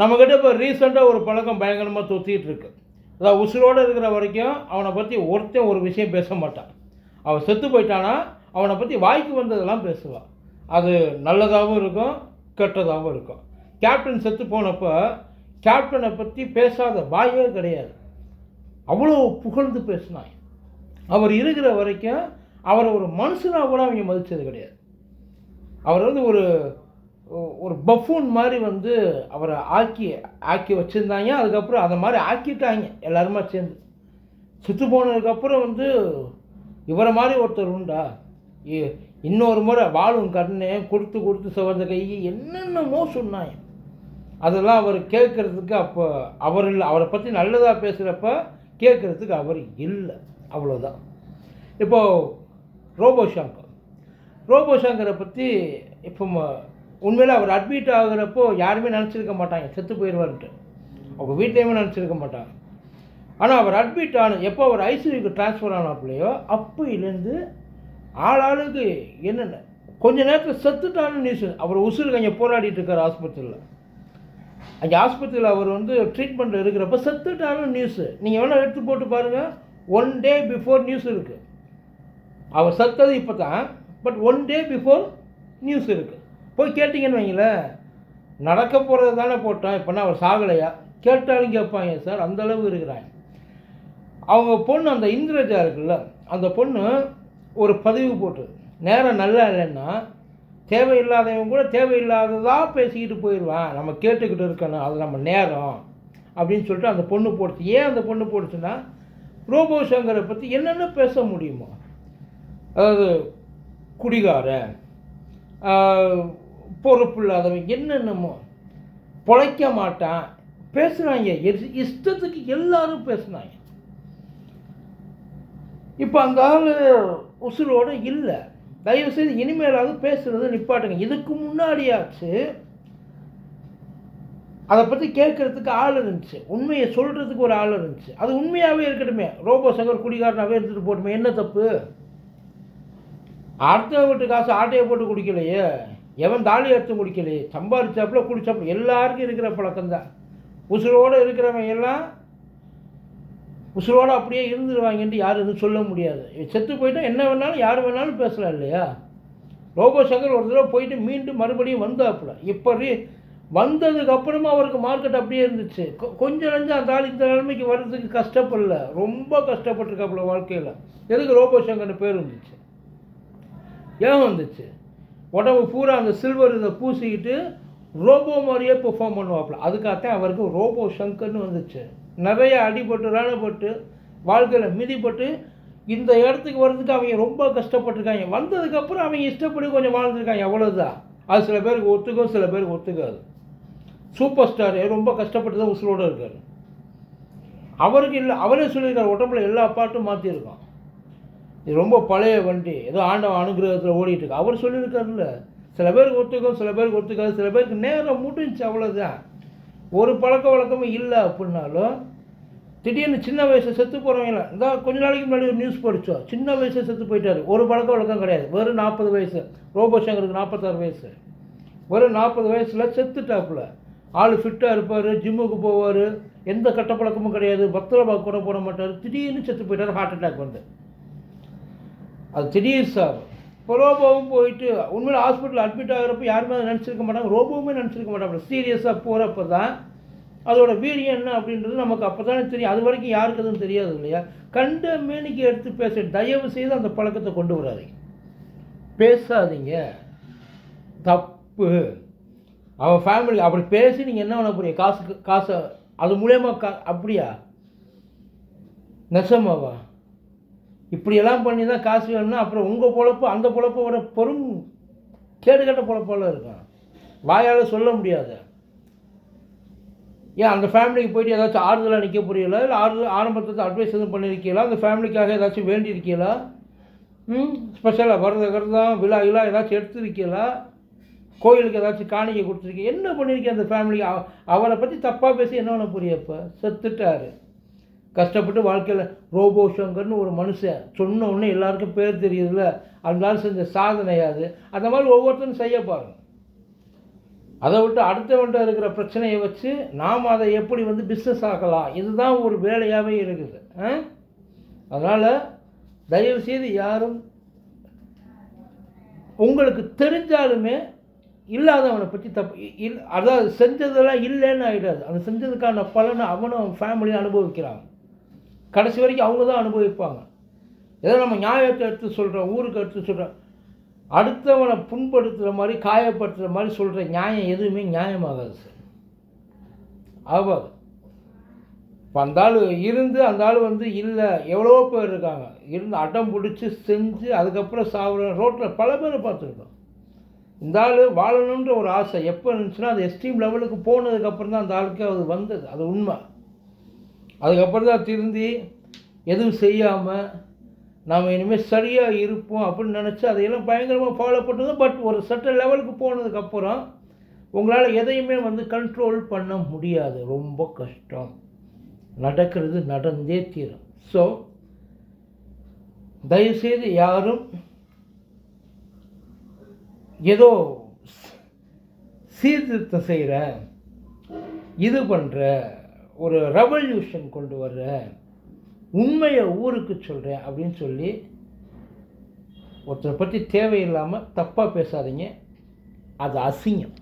நம்மக்கிட்ட இப்போ ரீசெண்டாக ஒரு பழக்கம் பயங்கரமாக தொத்திட்டு இருக்கு அதாவது உசுரோடு இருக்கிற வரைக்கும் அவனை பற்றி ஒருத்தன் ஒரு விஷயம் பேச மாட்டான். அவன் செத்து போயிட்டானா அவனை பற்றி வாய்க்கு வந்ததெல்லாம் பேசுவான். அது நல்லதாகவும் இருக்கும் கெட்டதாகவும் இருக்கும். கேப்டன் செத்து போனப்போ கேப்டனை பற்றி பேசாத வாயே கிடையாது. அவ்வளோ புகழ்ந்து பேசினான் அவர் இருக்கிற வரைக்கும் அவரை ஒரு மனுஷனாக கூட அவங்க மதித்தது கிடையாது. அவர் வந்து ஒரு ஒரு பஃபூன் மாதிரி வந்து அவரை ஆக்கி ஆக்கி வச்சுருந்தாங்க. அதுக்கப்புறம் அதை மாதிரி ஆக்கிட்டாங்க. எல்லாருமா சேர்ந்து. சுத்து போனதுக்கப்புறம் வந்து இவரை மாதிரி ஒருத்தர் உண்டா? இன்னொரு முறை வாழும் கண்ணு கொடுத்து கொடுத்து சிவந்த கை என்னென்னமோ சொன்னாங்க. அதெல்லாம் அவர் கேட்குறதுக்கு அப்போ அவர் இல்லை. அவரை பற்றி நல்லதாக பேசுகிறப்ப கேட்குறதுக்கு அவர் இல்லை. அவ்வளோதான் இப்போது ரோபோ சங்கர் ரோபோ சங்கரை பற்றி இப்போ உண்மையில் அவர் அட்மிட் ஆகுறப்போ யாருமே நினச்சிருக்க மாட்டாங்க. செத்து போயிடுவார்ன்ட்டு அவங்க வீட்லேயுமே நினச்சிருக்க மாட்டாங்க. ஆனால் அவர் அட்மிட் ஆன எப்போ அவர் ஐசியூக்கு ட்ரான்ஸ்ஃபர் ஆனாப்புலையோ அப்போயிலேருந்து ஆளாளுக்கு என்னென்ன கொஞ்ச நேரத்தில் செத்துட்டான்னு நியூஸ் அவர் உசுருக்கு அங்கே போராடிட்டு இருக்கார் ஆஸ்பத்திரியில். அங்கே ஆஸ்பத்திரியில் அவர் வந்து ட்ரீட்மெண்ட் இருக்கிறப்ப செத்துட்டான்னு நியூஸு நீங்கள் வேணால் எடுத்து போட்டு பாருங்கள் ஒன் டே பிஃபோர் நியூஸ் இருக்குது அவர் செத்தது இப்போ தான் but one day before news இருக்குது போய் கேட்டிங்கன்னு வைங்களேன். நடக்க போகிறது தானே போட்டோம் இப்போனா அவர் சாகலையா? கேட்டாலும் கேட்பாங்க சார் அந்த அளவு இருக்கிறாங்க. அவங்க பொண்ணு அந்த இந்திரஜா இருக்குல்ல அந்த பொண்ணு ஒரு பதிவு போட்டு நேரம் நல்லா இல்லைன்னா தேவையில்லாதவங்க கூட தேவையில்லாததாக பேசிக்கிட்டு போயிடுவான் நம்ம கேட்டுக்கிட்டு இருக்கணும் அது நம்ம நேரம் அப்படின்னு சொல்லிட்டு அந்த பொண்ணு போடுச்சு. ஏன் அந்த பொண்ணு போடுச்சுன்னா ரோபோ சங்கரை பற்றி என்னென்ன பேச முடியுமோ? அதாவது குடிகாரன் பொறுப்பு இல்லாதவன் என்னென்னமோ பொழைக்க மாட்டான். பேசுனாங்க. இஷ்டத்துக்கு எல்லாரும் பேசுனாங்க. இப்போ அந்த ஆள் உசுரோடு இல்லை. தயவுசெய்து இனிமேலாவது பேசுறது நிப்பாட்டுங்க. இதுக்கு முன்னாடியாச்சு அதை பற்றி கேட்குறதுக்கு ஆள் இருந்துச்சு. உண்மையை சொல்கிறதுக்கு ஒரு ஆள் இருந்துச்சு. அது உண்மையாகவே இருக்கட்டுமே. ரோபோ சங்கர் குடிகாரனாகவே எடுத்துகிட்டு போட்டுமே. என்ன தப்பு? அடுத்த வீட்டு காசு ஆட்டையை போட்டு குடிக்கலையே. எவன் தாலி எடுத்து குடிக்கலையே சம்பாதிச்சாப்புல குடிச்சாப்புல எல்லாருக்கும் இருக்கிற பழக்கம்தான். உசுரோடு இருக்கிறவங்க எல்லாம் உசுரோடு அப்படியே இருந்துருவாங்கன்ட்டு யாரும் எதுவும் சொல்ல முடியாது. செத்து போயிட்டால் என்ன வேணாலும் யார் வேணாலும் பேசலாம் இல்லையா? ரோபோ சங்கர் ஒரு தடவை போயிட்டு மீண்டும் மறுபடியும் வந்தாப்புல. இப்போ ரீ வந்ததுக்கப்புறமா அவருக்கு மார்க்கெட் அப்படியே இருந்துச்சு. கொ- கொஞ்சம் நஞ்சம் அந்த ஆள் இந்த நிலைமைக்கு வர்றதுக்கு கஷ்டப்படல. ரொம்ப கஷ்டப்பட்டிருக்காப்புல வாழ்க்கையில். எதுக்கு ரோபோ சங்கர்னு பேர் வந்துச்சு? ஏன் வந்துச்சு? உடம்பு பூரா அந்த சில்வர் இதை பூசிக்கிட்டு ரோபோ மாதிரியே பெர்ஃபார்ம் பண்ணுவாப்புல. அதுக்காகத்தான் அவருக்கு ரோபோ சங்கர்னு வந்துச்சு. நிறைய அடிபட்டு ரணப்பட்டு வாழ்க்கையில் மிதிப்பட்டு இந்த இடத்துக்கு வர்றதுக்கு அவங்க ரொம்ப கஷ்டப்பட்டிருக்காங்க. வந்ததுக்கப்புறம் அவங்க இஷ்டப்படி கொஞ்சம் வாழ்ந்துருக்காங்க. அவ்வளோதான் அது சில பேருக்கு ஒத்துக்கும் சில பேருக்கு ஒத்துக்காது. சூப்பர் ஸ்டார் ரொம்ப கஷ்டப்பட்டு தான் உசுரோடு இருக்கார். அவருக்கு இல்லை அவரே சொல்லியிருக்கார் உடம்புல எல்லா பாட்டும் மாற்றிருக்கான் இது ரொம்ப பழைய வண்டி. ஏதோ ஆண்டவன் அனுகிரகத்தில் ஓடிட்டு இருக்கு அவர் சொல்லியிருக்காருல்ல சில பேருக்கு ஒத்துக்கும் சில பேருக்கு ஒத்துக்காது சில பேருக்கு நேரம் முடிஞ்சுச்சு அவ்வளோதான் ஒரு பழக்க வழக்கமும் இல்லை அப்படின்னாலும் திடீர்னு சின்ன வயசு செத்து போகிறவங்கள இந்த கொஞ்ச நாளைக்கு முன்னாடி ஒரு நியூஸ் படித்தோம் சின்ன வயசு செத்து போயிட்டார். ஒரு பழக்க வழக்கம் கிடையாது. வெறும் நாற்பது வயசு. ரோபோ சங்கருக்கு நாற்பத்தாறு வயசு. வெறும் நாற்பது வயசில் செத்துட்டாப்புல. ஆள் ஃபிட்டாக இருப்பார் ஜிம்முக்கு போவார். எந்த கட்ட பழக்கமும் கிடையாது. பத்திர கூட போட மாட்டார். திடீர்னு செத்து போயிட்டார். ஹார்ட் அட்டாக் வந்து. அது திடீர் சார். இப்போ ரோபோவும் போயிட்டு உண்மையில் ஹாஸ்பிட்டல் அட்மிட் ஆகிறப்ப யாருமே அதை நினச்சிருக்க மாட்டாங்க. ரோபோவுமே நினச்சிருக்க மாட்டாங்க. சீரியஸாக போகிறப்ப தான் அதோட வீரியம் என்ன அப்படின்றது நமக்கு அப்போ தானே தெரியும். அது வரைக்கும் யாருக்கு எதுவும் தெரியாது இல்லையா? கண்ட மேனிக்கு எடுத்து பேச தயவு செய்து அந்த பழக்கத்தை கொண்டு வராதீங்க. பேசாதீங்க. தப்பு. அவன் ஃபேமிலி அப்படி பேசி நீங்கள் என்ன பண்ண போறீங்க? காசுக்கு காசை அது மூலயமா கா அப்படியா? நெசமாவா? இப்படியெல்லாம் பண்ணி தான் காசு வேணும்னா அப்புறம் உங்கள் பொழப்பு அந்த பொழப்போட பெரும் கேடுகட்ட பொழப்பெல்லாம் இருக்கும் வாயால் சொல்ல முடியாது. ஏன் அந்த ஃபேமிலிக்கு போயிட்டு ஏதாச்சும் ஆறுதலாக நிற்க புரியல இல்லை ஆறுதல் ஆரம்பத்தில் அட்வைஸ் எதுவும் பண்ணியிருக்கீங்களா அந்த ஃபேமிலிக்காக ஏதாச்சும் வேண்டியிருக்கீங்களா? ம் ஸ்பெஷலாக விரத விரதம் விழா விழா ஏதாச்சும் எடுத்துருக்கீங்களா? கோயிலுக்கு ஏதாச்சும் காணிக்கை கொடுத்துருக்கீங்க. என்ன பண்ணியிருக்கீங்க அந்த ஃபேமிலிக்கு அவ- அவரை பற்றி தப்பாக பேசி என்ன பண்ண புரியப்போ செத்துட்டாரு. கஷ்டப்பட்டு வாழ்க்கையில் ரோபோ சங்கர்னு ஒரு மனுஷன் சொன்ன உடனே எல்லாருக்கும் பேர் தெரியுதுல்ல? அதனால செஞ்ச சாதனை அது. அந்த மாதிரி ஒவ்வொருத்தரும் செய்ய பாருங்கள் அதை விட்டு அடுத்தவன்ட்ட இருக்கிற பிரச்சனையை வச்சு நாம் அதை எப்படி வந்து பிஸ்னஸ் ஆக்கலாம்? இதுதான் ஒரு வேலையாகவே இருக்குது. ஆ? அதனால் தயவுசெய்து யாரும் உங்களுக்கு தெரிஞ்சாலுமே இல்லாதவனை பற்றி தப்பு இல் அதாவது செஞ்சதெல்லாம் இல்லைன்னு ஆகிடாது அந்த செஞ்சதுக்கான பலனை அவனும் அவன் ஃபேமிலியும் அனுபவிக்கிறாங்க கடைசி வரைக்கும் அவங்க தான் அனுபவிப்பாங்க. ஏதோ நம்ம நியாயத்தை எடுத்து சொல்கிறோம் ஊருக்கு எடுத்து சொல்கிறோம் அடுத்தவனை புண்படுத்துகிற மாதிரி காயப்படுத்துகிற மாதிரி சொல்கிற நியாயம் எதுவுமே நியாயமாகாது சார். ஆகாது. இப்போ அந்த ஆள் இருந்து அந்த ஆள் வந்து இல்லை எவ்வளோ பேர் இருக்காங்க. இருந்து அடம் பிடிச்சி செஞ்சு அதுக்கப்புறம் சாப்பிட்ற ரோட்டில் பல பேரை பார்த்துருக்கோம். இந்த ஆள் வாழணுன்ற ஒரு ஆசை எப்போ இருந்துச்சுன்னா அது எஸ்ட்ரீம் லெவலுக்கு போனதுக்கப்புறம் தான் அந்த ஆளுக்கு அது வந்தது. அது உண்மை. அதுக்கப்புறம் தான் திருந்தி எதுவும் செய்யாமல் நாம் இனிமேல் சரியாக இருப்போம் அப்படின்னு நினச்சி அதையெல்லாம் பயங்கரமாக ஃபாலோ பண்ணுறது. பட் ஒரு சட்ட லெவலுக்கு போனதுக்கப்புறம் உங்களால் எதையுமே வந்து கண்ட்ரோல் பண்ண முடியாது. ரொம்ப கஷ்டம். நடக்கிறது நடந்தே தீரும். ஸோ தயவுசெய்து யாரும் ஏதோ சீர்திருத்தம் செய்கிற இது பண்ணுற ஒரு ரெவல்யூஷன் கொண்டு வர்ற உண்மையை ஊருக்கு சொல்கிறேன் அப்படின்னு சொல்லி ஒருத்தரை பற்றி தேவையில்லாமல் தப்பாக பேசாதீங்க. அது அசிங்கம்.